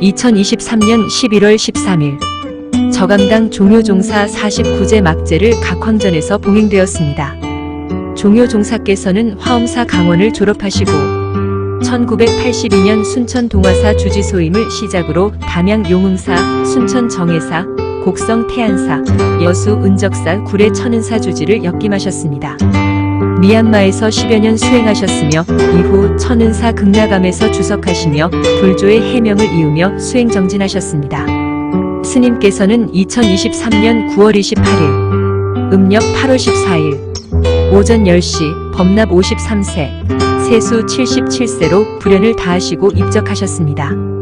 2023년 11월 13일 저감당 종효종사 49제 막제를 각황전에서 봉행되었습니다. 종효종사께서는 화엄사 강원을 졸업하시고 1982년 순천 동화사 주지소임을 시작으로 담양 용흥사, 순천 정해사, 곡성 태안사, 여수 은적사 구례 천은사 주지를 역임하셨습니다. 미얀마에서 10여 년 수행하셨으며 이후 천은사 극락암에서 주석하시며 불조의 해명을 이으며 수행 정진하셨습니다. 스님께서는 2023년 9월 28일, 음력 8월 14일, 오전 10시 범납 53세, 세수 77세로 불연을 다하시고 입적하셨습니다.